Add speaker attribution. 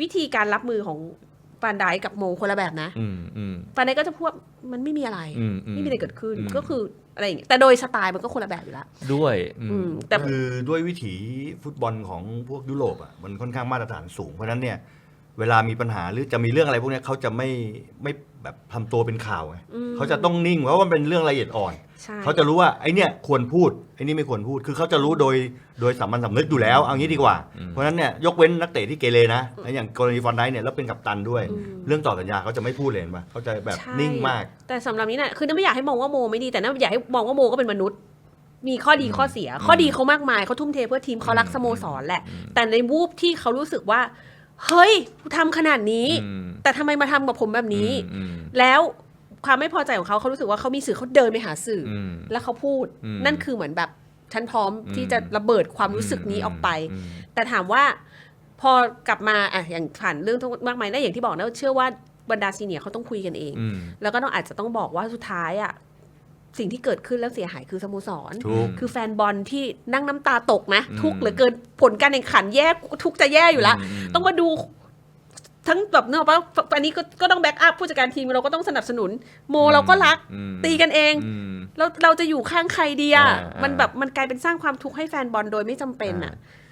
Speaker 1: วิธีการรับมือของฟานไดค์กับโมคนละแบบนะ
Speaker 2: อืมอืม
Speaker 1: ฟานไดค์ก็จะพูดว่ามันไม่มีอะไร
Speaker 2: อืมอืม
Speaker 1: ไม่มีอะไรเกิดขึ้น
Speaker 2: อืม
Speaker 1: ก็คืออะไรอย่างเงี้ยแต่โดยสไตล์มันก็คนละแบบอยู่แล้ว
Speaker 2: ด้วยอื
Speaker 1: อื
Speaker 2: ม
Speaker 1: มแต่
Speaker 3: คือด้วยวิถีฟุตบอลของพวกยุโรปอะมันค่อนข้างมาตรฐานสูงเพราะฉะนั้นเนี่ย เวลามีปัญหาหรือจะมีเรื่องอะไรพวกเนี้ยเขาจะไม่ไม่แบบทำตัวเป็นข่าวไง
Speaker 1: อืม
Speaker 3: เขาจะต้องนิ่งเพราะว่ามันเป็นเรื่องละเอียดอ่อน
Speaker 1: ใช่
Speaker 3: เขาจะรู้ว่าไอ้เนี่ยควรพูดไอ้นี่ไม่ควรพูดคือเขาจะรู้โดยโดยสามัญสำนึกอยู่แล้วเอางี้ดีกว่า เพราะฉะนั้นเนี่ยยกเว้นนักเตะที่เกเรนะแล้วอย่างกรณีฟอนไดเนี่ยแล้วเป็นกัปตันด้วยเรื่องต่อสัญญาเขาจะไม่พูดเลยเห็นปะเขาจะแบบ
Speaker 1: ใช่
Speaker 3: นิ่งมาก
Speaker 1: แต่สำหรับนี้น่ะคือน้าไม่อยากให้มองว่าโมไม่ดีแต่น้าอยากให้มองว่าโมก็เป็นมนุษย์ มีข้อดีข้อเสีย ข้อดีเขามากมายเขาทุ่มเทเพื่อทีมเขารักสโมสรแหละ แต่ในวูบที่เขารู้สึกว่า เฮ้ยกูทำขนาดนี้
Speaker 2: อืม
Speaker 1: แต่ทำไมมาทำกับผมแบบนี้
Speaker 2: อืม
Speaker 1: แล้วความไม่พอใจของเขาเขารู้สึกว่าเขามีสื่อเขาเดินไปหาสื่ออ
Speaker 2: อืม
Speaker 1: แล้วเขาพูด
Speaker 2: อืม
Speaker 1: นั่นคือเหมือนแบบฉันพร้อม
Speaker 2: อืม
Speaker 1: ที่จะระเบิดความรู้สึกนี้ออกไป
Speaker 2: อืม
Speaker 1: แต่ถามว่าพอกลับมาอะอย่างผ่านเรื่องทั้งมากมายนะอย่างที่บอกนะเชื่อว่าบรรดาซีเนียร์เขาต้องคุยกันเอง
Speaker 2: อืม
Speaker 1: แล้วก็ต้องอาจจะต้องบอกว่าสุดท้ายอะ สิ่งที่เกิดขึ้นแล้วเสียหายคือสโมสร
Speaker 3: ถูก
Speaker 1: คือแฟนบอลที่นั่งน้ำตาตกนะ
Speaker 2: อืม
Speaker 1: ทุกข์เหลือเกินผลการแข่งขันแย่ทุกข์จะแย่อยู่แล้ว
Speaker 2: อืม
Speaker 1: ต้องมาดู ทั้งแบบเนกอะปะอันนี้ก็ก็ต้องแบ็กอัพผู้จัดการทีมเราก็ต้องสนับสนุน โมเราก็รัก
Speaker 2: อืม
Speaker 1: ตีกันเอง
Speaker 2: อืม
Speaker 1: เราเราจะอยู่ข้างใครดีอะ
Speaker 2: อ่าอ่ามั
Speaker 1: มันแบบมันกลายเป็นสร้างความทุกข์ให้แฟนบอลโดยไม่จำเป็นอะ